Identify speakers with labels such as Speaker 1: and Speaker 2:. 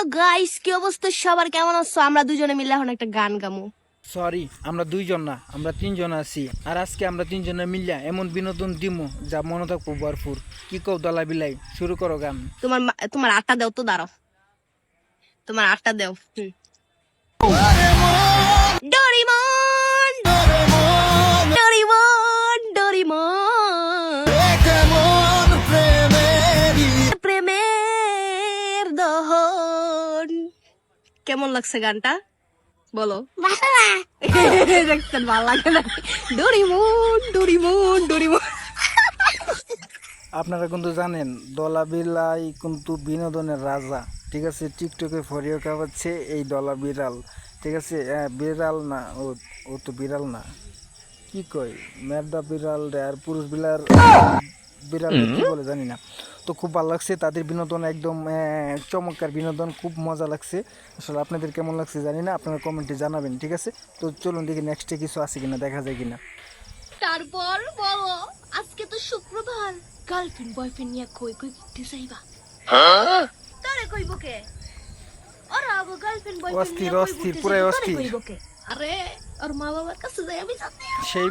Speaker 1: Hello guys কি অবস্থা? সবার কেমন আছো? আমরা দুজনে মিলে এখন একটা গান গামু।
Speaker 2: সরি আমরা দুইজন না আমরা তিনজন আছি। আর আজকে আমরা তিনজনে মিলিয়া এমন বিনোদন দিমু যা মনে থাকব ভরপুর। কি কও দলা বিলাই শুরু করো গান।
Speaker 1: তোমার তোমার আটটা দাও তো দাঁড়াও। তোমার আটটা দাও হুম। দহন কেমন লাগছে গানটা? বলো। ভালো। লাগে না। Doraemon Doraemon Doraemon.
Speaker 2: আপনারা কিন্তু জানেন দলা বিলাই কিন্তু বিনোদনের রাজা। ঠিক আছে টিকটকে ফরিও খাওয়াচ্ছে এই দলা বিড়াল। ঠিক আছে হ্যাঁ, বিড়াল না ও ও তো বিড়াল না। কি কই মেরদা বিড়াল রে আর পুরুষ বিড়াল বিড়াল কি বলে জানি না। তো খুব ভালো লাগছে। তাদের বিনোদন একদম চমৎকার বিনোদন খুব মজা লাগছে। আসলে আপনাদের কেমন লাগছে জানি না আপনারা কমেন্টে জানাবেন ঠিক আছে? তো চলুন দেখি নেক্সটে কিছু আছে কিনা দেখা যায় কিনা।
Speaker 1: তারপর বলো আজকে তো শুক্রবার। গার্লফ্রেন্ড বয়ফ্রেন্ড নিয়ে কই কই ঘুরতে যাইবা? তোরে কইব কে? ওরা আবু গার্লফ্রেন্ড বয়ফ্রেন্ড
Speaker 2: অস্থির, অস্থির, পুরো অস্থির।
Speaker 1: কইব কে? আরে আর মা বাবার কাছে যাই আমি জানি
Speaker 2: সেই